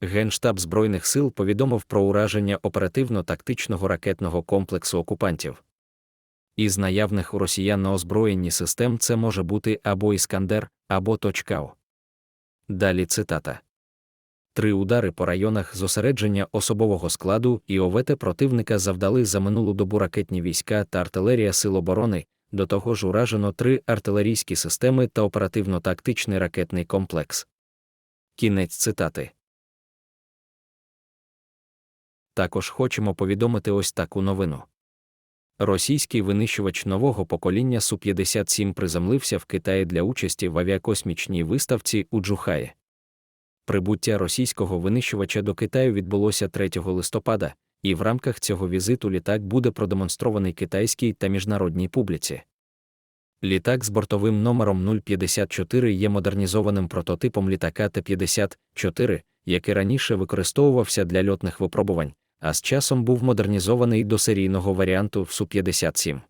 Генштаб Збройних сил повідомив про ураження оперативно-тактичного ракетного комплексу окупантів. Із наявних у росіян на озброєнні систем це може бути або Іскандер, або Точкау. Далі цитата. Три удари по районах зосередження особового складу і ОВТ противника завдали за минулу добу ракетні війська та артилерія Сил оборони, до того ж уражено три артилерійські системи та оперативно-тактичний ракетний комплекс. Кінець цитати. Також хочемо повідомити ось таку новину. Російський винищувач нового покоління Су-57 приземлився в Китаї для участі в авіакосмічній виставці у Джухаї. Прибуття російського винищувача до Китаю відбулося 3 листопада, і в рамках цього візиту літак буде продемонстрований китайській та міжнародній публіці. Літак з бортовим номером 054 є модернізованим прототипом літака Т-54, який раніше використовувався для льотних випробувань, а з часом був модернізований до серійного варіанту Су-57.